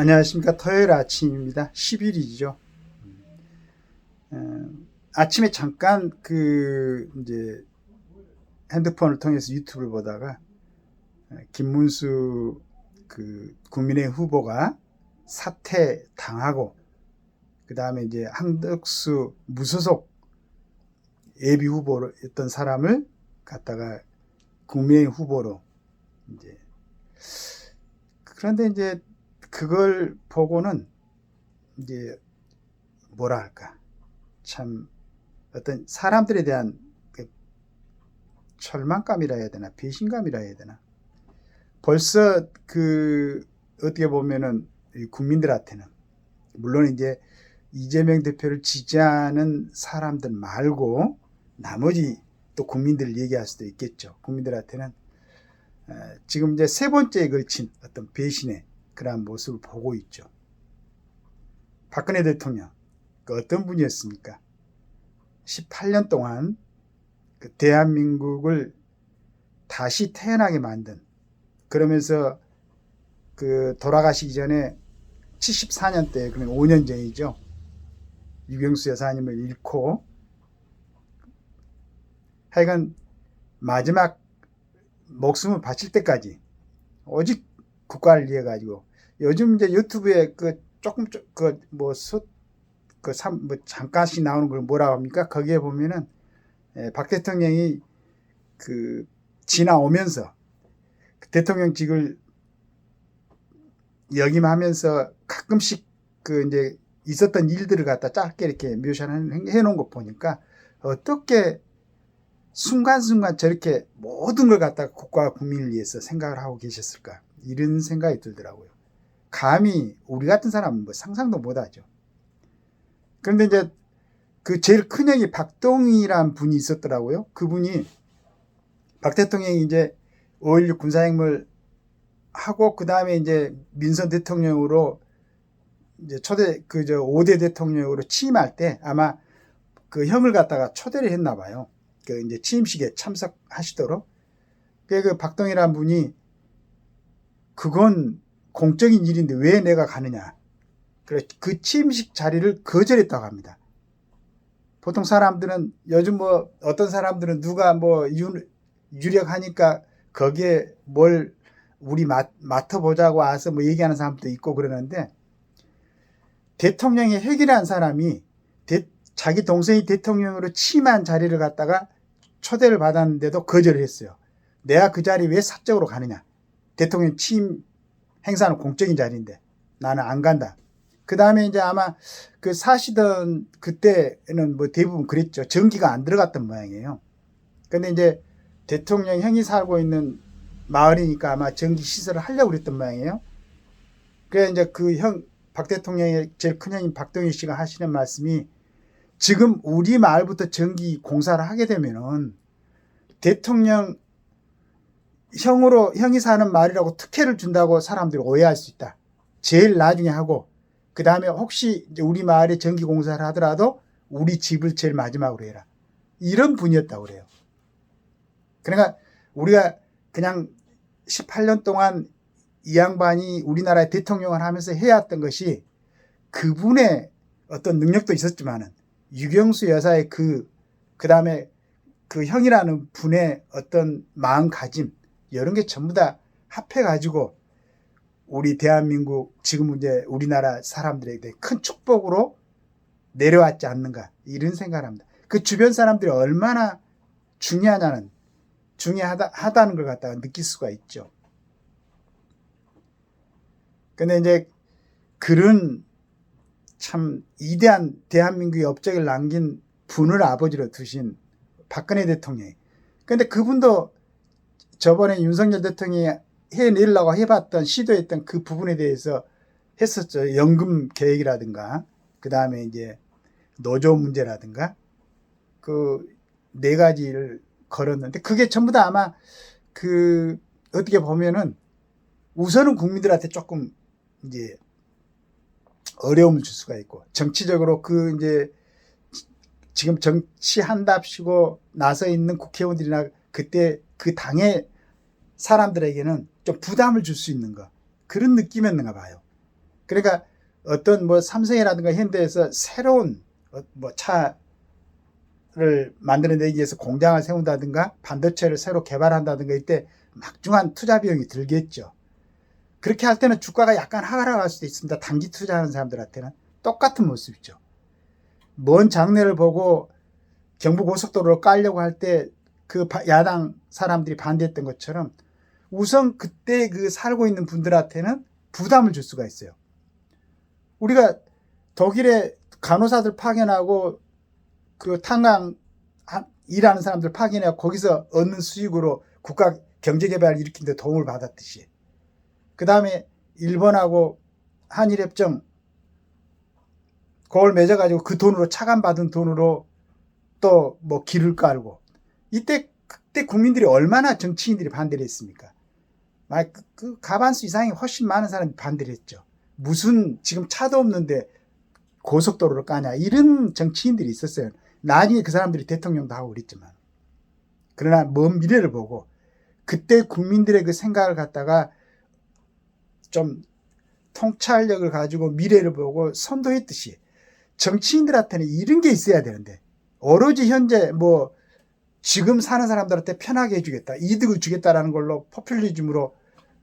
안녕하십니까. 토요일 아침입니다. 10일이죠. 아침에 잠깐 그 이제 핸드폰을 통해서 유튜브를 보다가 어, 김문수 그 국민의 후보가 사퇴 당하고 그 다음에 이제 한덕수 무소속 예비 후보였던 사람을 갖다가 국민의 후보로 이제 그런데 이제 그걸 보고는 이제 뭐라 할까? 참 어떤 사람들에 대한 그 철망감이라 해야 되나? 배신감이라 해야 되나? 벌써 그 어떻게 보면은 이 국민들한테는 물론 이제 이재명 대표를 지지하는 사람들 말고 나머지 또 국민들 얘기할 수도 있겠죠. 국민들한테는 어, 지금 이제 세 번째에 걸친 어떤 배신의 그러한 모습을 보고 있죠. 박근혜 대통령 그 어떤 분이었습니까? 18년 동안 그 대한민국을 다시 태어나게 만든 그러면서 그 돌아가시기 전에 74년 때 그러면 5년 전이죠. 유경수 여사님을 잃고 하여간 마지막 목숨을 바칠 때까지 오직 국가를 위해 가지고 요즘 이제 유튜브에 그 조금 그뭐그뭐 잠깐씩 나오는 걸 뭐라고 합니까? 거기에 보면은 예, 박 대통령이 그 지나오면서 그 대통령직을 역임하면서 가끔씩 그 이제 있었던 일들을 갖다 짧게 이렇게 묘사해 놓은 거 보니까 어떻게 순간순간 저렇게 모든 걸 갖다가 국가와 국민을 위해서 생각을 하고 계셨을까 이런 생각이 들더라고요. 감히 우리 같은 사람은 뭐 상상도 못하죠. 그런데 이제 그 제일 큰 형이 박동희란 분이 있었더라고요. 그분이 박 대통령이 이제 5.16 군사행물 하고 그 다음에 이제 민선 대통령으로 이제 초대 그 저 5대 대통령으로 취임할 때 아마 그 형을 갖다가 초대를 했나 봐요. 그 이제 취임식에 참석하시도록. 그 박동희란 분이 그건 공적인 일인데 왜 내가 가느냐. 그래 그 취임식 자리를 거절했다고 합니다. 보통 사람들은 요즘 뭐 어떤 사람들은 누가 뭐 유, 유력하니까 거기에 뭘 우리 맡, 맡아보자고 와서 뭐 얘기하는 사람도 있고 그러는데 대통령이 핵이라는 사람이 대, 자기 동생이 대통령으로 취임한 자리를 갖다가 초대를 받았는데도 거절을 했어요. 내가 그 자리 왜 사적으로 가느냐. 대통령 취임 행사는 공적인 자리인데 나는 안 간다. 그 다음에 이제 아마 그 사시던 그때는 뭐 대부분 그랬죠. 전기가 안 들어갔던 모양이에요. 근데 이제 대통령 형이 살고 있는 마을이니까 아마 전기 시설을 하려고 그랬던 모양이에요. 그래 이제 그 형, 박 대통령의 제일 큰 형인 박동희 씨가 하시는 말씀이 지금 우리 마을부터 전기 공사를 하게 되면은 대통령 형으로 형이 사는 마을이라고 특혜를 준다고 사람들이 오해할 수 있다. 제일 나중에 하고 그 다음에 혹시 우리 마을에 전기 공사를 하더라도 우리 집을 제일 마지막으로 해라. 이런 분이었다고 그래요. 그러니까 우리가 그냥 18년 동안 이 양반이 우리나라의 대통령을 하면서 해왔던 것이 그분의 어떤 능력도 있었지만은 유경수 여사의 그, 그 다음에 그 형이라는 분의 어떤 마음가짐, 이런 게 전부 다 합해가지고 우리 대한민국 지금 이제 우리나라 사람들에게 큰 축복으로 내려왔지 않는가 이런 생각을 합니다. 그 주변 사람들이 얼마나 중요하냐는 중요하다 하다는 걸 갖다가 느낄 수가 있죠. 근데 이제 그런 참 이대한 대한민국의 업적을 남긴 분을 아버지로 두신 박근혜 대통령이. 근데 그분도 저번에 윤석열 대통령이 해내려고 해봤던 시도했던 그 부분에 대해서 했었죠. 연금 계획이라든가 그 다음에 이제 노조 문제라든가 그 네 가지를 걸었는데 그게 전부 다 아마 그 어떻게 보면은 우선은 국민들한테 조금 이제 어려움을 줄 수가 있고 정치적으로 그 이제 지금 정치한답시고 나서 있는 국회의원들이나 그때 그 당의 사람들에게는 좀 부담을 줄 수 있는 거 그런 느낌이었는가 봐요. 그러니까 어떤 뭐 삼성이라든가 현대에서 새로운 어, 뭐 차를 만들어내기 위해서 공장을 세운다든가 반도체를 새로 개발한다든가 이때 막중한 투자 비용이 들겠죠. 그렇게 할 때는 주가가 약간 하락할 수도 있습니다. 단기 투자하는 사람들한테는 똑같은 모습이죠. 먼 장래를 보고 경부고속도로를 깔려고 할 때 그 야당 사람들이 반대했던 것처럼 우선 그때 그 살고 있는 분들한테는 부담을 줄 수가 있어요. 우리가 독일에 간호사들 파견하고 그 탄광 일하는 사람들 파견하고 거기서 얻는 수익으로 국가 경제 개발을 일으키는데 도움을 받았듯이 그 다음에 일본하고 한일협정 그걸 맺어가지고 그 돈으로 차감받은 돈으로 또 뭐 길을 깔고 이때 그때 국민들이 얼마나 정치인들이 반대를 했습니까? 막 그, 그 가반수 이상이 훨씬 많은 사람이 반대를 했죠. 무슨 지금 차도 없는데 고속도로를 까냐 이런 정치인들이 있었어요. 나중에 그 사람들이 대통령도 하고 그랬지만 그러나 먼 미래를 보고 그때 국민들의 그 생각을 갖다가 좀 통찰력을 가지고 미래를 보고 선도했듯이 정치인들한테는 이런 게 있어야 되는데 오로지 현재 뭐 지금 사는 사람들한테 편하게 해주겠다 이득을 주겠다라는 걸로 포퓰리즘으로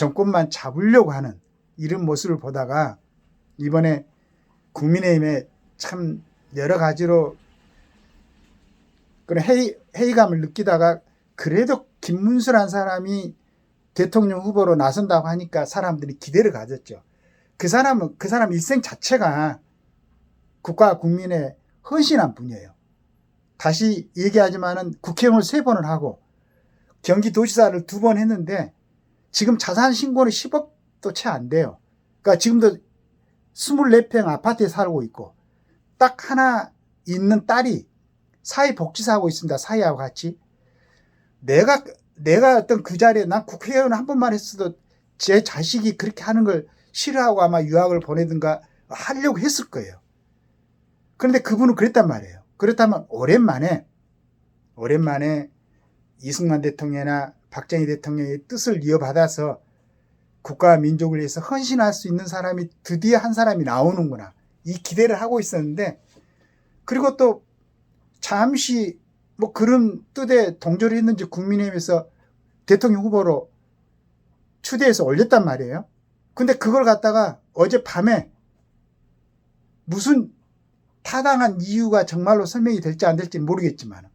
정권만 잡으려고 하는 이런 모습을 보다가 이번에 국민의힘에 참 여러 가지로 그런 회의, 회의감을 느끼다가 그래도 김문수란 사람이 대통령 후보로 나선다고 하니까 사람들이 기대를 가졌죠. 그 사람은 그 사람 일생 자체가 국가 국민의 헌신한 분이에요. 다시 얘기하지만은 국회의원을 세 번을 하고 경기도지사를 두 번 했는데 지금 자산 신고는 10억도 채 안 돼요. 그러니까 지금도 24평 아파트에 살고 있고 딱 하나 있는 딸이 사회복지사 하고 있습니다. 사회하고 같이. 내가 내가 어떤 그 자리에 난 국회의원 한 번만 했어도 제 자식이 그렇게 하는 걸 싫어하고 아마 유학을 보내든가 하려고 했을 거예요. 그런데 그분은 그랬단 말이에요. 그렇다면 오랜만에 오랜만에 이승만 대통령이나 박정희 대통령의 뜻을 이어받아서 국가와 민족을 위해서 헌신할 수 있는 사람이 드디어 한 사람이 나오는구나. 이 기대를 하고 있었는데 그리고 또 잠시 뭐 그런 뜻에 동조를 했는지 국민의힘에서 대통령 후보로 추대해서 올렸단 말이에요. 근데 그걸 갖다가 어젯밤에 무슨 타당한 이유가 정말로 설명이 될지 안 될지 모르겠지만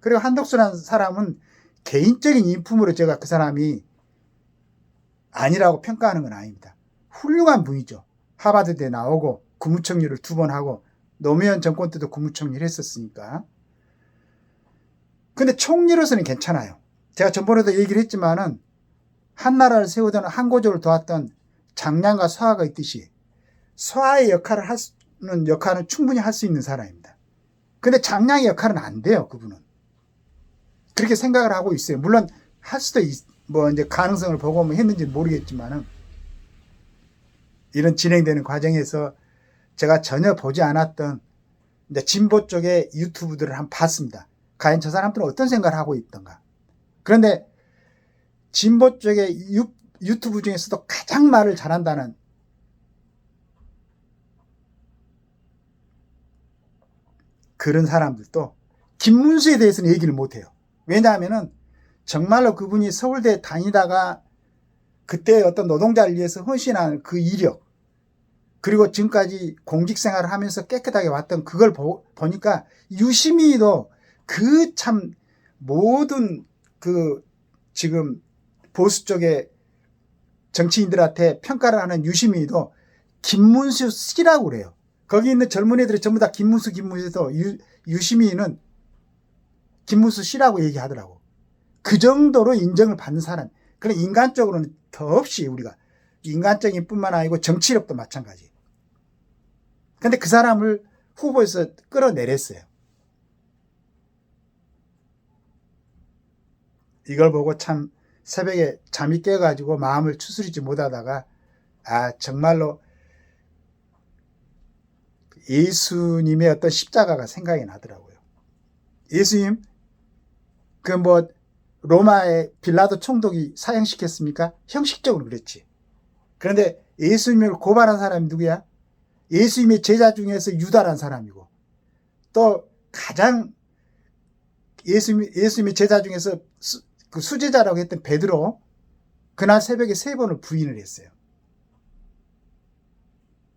그리고 한덕수라는 사람은 개인적인 인품으로 제가 그 사람이 아니라고 평가하는 건 아닙니다. 훌륭한 분이죠. 하버드대 나오고 국무총리를 두 번 하고 노무현 정권 때도 국무총리를 했었으니까. 근데 총리로서는 괜찮아요. 제가 전번에도 얘기를 했지만은 한 나라를 세우던 한 고조를 도왔던 장량과 서하가 있듯이 서하의 역할을 하는 역할은 충분히 할 수 있는 사람입니다. 근데 장량의 역할은 안 돼요, 그분은. 그렇게 생각을 하고 있어요. 물론 할 수도 있, 뭐 이제 가능성을 보고 뭐 했는지 모르겠지만은 이런 진행되는 과정에서 제가 전혀 보지 않았던 이제 진보 쪽의 유튜브들을 한번 봤습니다. 과연 저 사람들은 어떤 생각을 하고 있던가. 그런데 진보 쪽의 유, 유튜브 중에서도 가장 말을 잘한다는 그런 사람들도 김문수에 대해서는 얘기를 못해요. 왜냐하면은 정말로 그분이 서울대 다니다가 그때 어떤 노동자를 위해서 헌신한 그 이력 그리고 지금까지 공직 생활을 하면서 깨끗하게 왔던 그걸 보, 보니까 유심히도 그 참 모든 그 지금 보수 쪽의 정치인들한테 평가를 하는 유시민도 김문수 씨라고 그래요. 거기 있는 젊은이들이 전부 다 김문수, 김문수에서 유시민은 김문수 씨라고 얘기하더라고. 그 정도로 인정을 받는 사람. 그런 인간적으로는 더없이 우리가 인간적인 뿐만 아니고 정치력도 마찬가지. 근데 그 사람을 후보에서 끌어내렸어요. 이걸 보고 참 새벽에 잠이 깨가지고 마음을 추스리지 못하다가 아 정말로 예수님의 어떤 십자가가 생각이 나더라고요. 예수님 그 뭐 로마의 빌라도 총독이 사형시켰습니까? 형식적으로 그랬지. 그런데 예수님을 고발한 사람이 누구야? 예수님의 제자 중에서 유다란 사람이고 또 가장 예수님, 예수님의 제자 중에서 수, 그 수제자라고 했던 베드로 그날 새벽에 세 번을 부인을 했어요.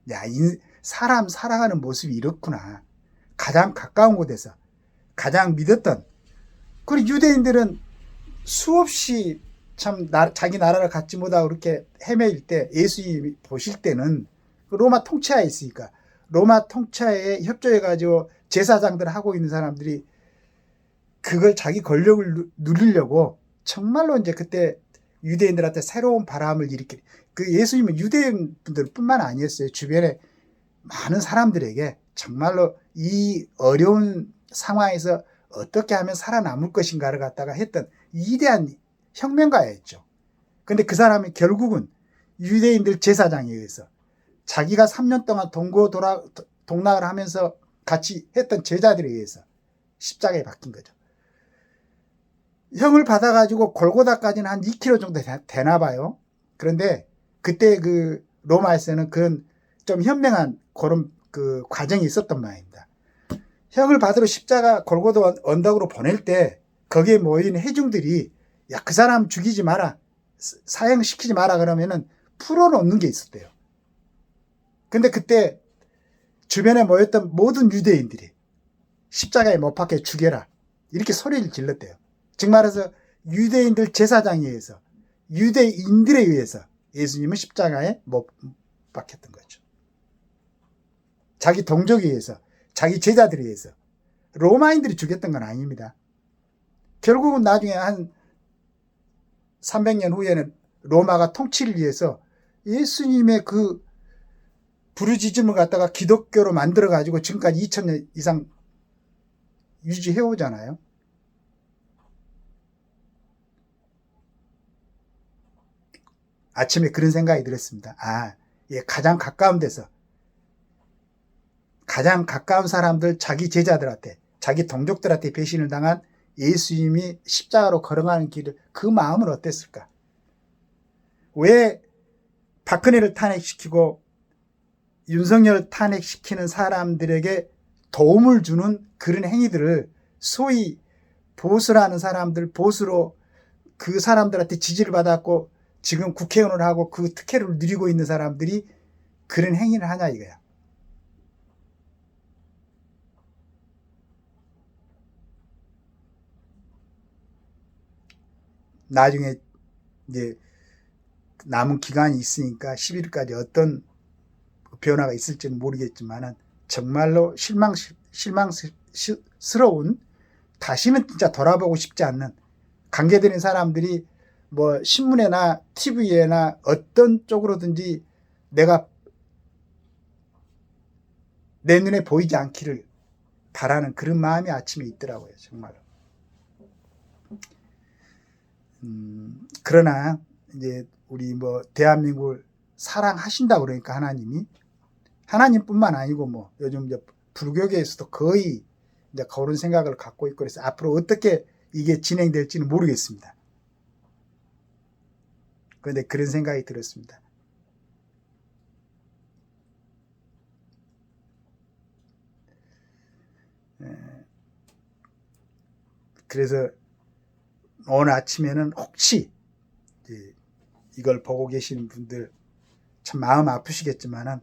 야, 인, 사람 살아가는 모습이 이렇구나. 가장 가까운 곳에서 가장 믿었던 그리고 유대인들은 수없이 참 나, 자기 나라를 갖지 못하고 그렇게 헤매일 때 예수님이 보실 때는 그 로마 통치하에 있으니까 로마 통치하에 협조해 가지고 제사장들 하고 있는 사람들이 그걸 자기 권력을 누- 누리려고 정말로 이제 그때 유대인들한테 새로운 바람을 일으키 그 예수님은 유대인 분들뿐만 아니었어요. 주변에 많은 사람들에게 정말로 이 어려운 상황에서 어떻게 하면 살아남을 것인가를 갖다가 했던 위대한 혁명가였죠. 근데 그 사람이 결국은 유대인들 제사장에 의해서 자기가 3년 동안 동고 돌아, 동락을 하면서 같이 했던 제자들에 의해서 십자가에 박힌 거죠. 형을 받아가지고 골고다까지는 한 2km 정도 되- 되나 봐요. 그런데 그때 그 로마에서는 그런 좀 현명한 그런 그 과정이 있었던 모양입니다. 형을 받으러 십자가 골고다 언- 언덕으로 보낼 때 거기에 모인 회중들이 야 그 사람 죽이지 마라 사- 사형시키지 마라 그러면은 풀어놓는 게 있었대요. 근데 그때 주변에 모였던 모든 유대인들이 십자가에 못 박혀 죽여라 이렇게 소리를 질렀대요. 즉 말해서 유대인들 제사장에 의해서 유대인들에 의해서 예수님은 십자가에 못 박혔던 거죠. 자기 동족에 의해서 자기 제자들에 의해서 로마인들이 죽였던 건 아닙니다. 결국은 나중에 한 300년 후에는 로마가 통치를 위해서 예수님의 그 부르짖음을 갖다가 기독교로 만들어 가지고 지금까지 2000년 이상 유지해 오잖아요. 아침에 그런 생각이 들었습니다. 아, 예, 가장 가까운 데서 가장 가까운 사람들 자기 제자들한테 자기 동족들한테 배신을 당한 예수님이 십자가로 걸어가는 길을 그 마음은 어땠을까? 왜 박근혜를 탄핵시키고 윤석열 탄핵시키는 사람들에게 도움을 주는 그런 행위들을 소위 보수라는 사람들 보수로 그 사람들한테 지지를 받았고 지금 국회의원을 하고 그 특혜를 누리고 있는 사람들이 그런 행위를 하냐 이거야. 나중에 이제 남은 기간이 있으니까 11일까지 어떤 변화가 있을지는 모르겠지만은 정말로 실망 실망스러운 다시는 진짜 돌아보고 싶지 않는 관계되는 사람들이 뭐 신문에나 TV에나 어떤 쪽으로든지 내가 내 눈에 보이지 않기를 바라는 그런 마음이 아침에 있더라고요, 정말로. 음, 그러나 이제 우리 뭐 대한민국을 사랑하신다 그러니까 하나님이 하나님뿐만 아니고 뭐 요즘 이제 불교계에서도 거의 이제 그런 생각을 갖고 있고 그래서 앞으로 어떻게 이게 진행될지는 모르겠습니다. 그런데 그런 생각이 들었습니다. 에, 그래서 오늘 아침에는 혹시 이걸 보고 계시는 분들 참 마음 아프시겠지만은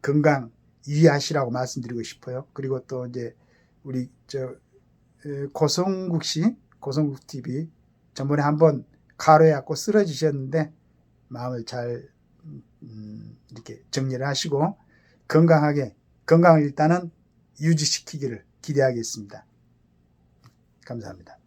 건강 유의하시라고 말씀드리고 싶어요. 그리고 또 이제 우리 저 에, 고성국 씨, 고성국 TV 전번에 한번 가로해갖고 쓰러지셨는데 마음을 잘 음, 이렇게 정리를 하시고 건강하게 건강을 일단은 유지시키기를 기대하겠습니다. 감사합니다.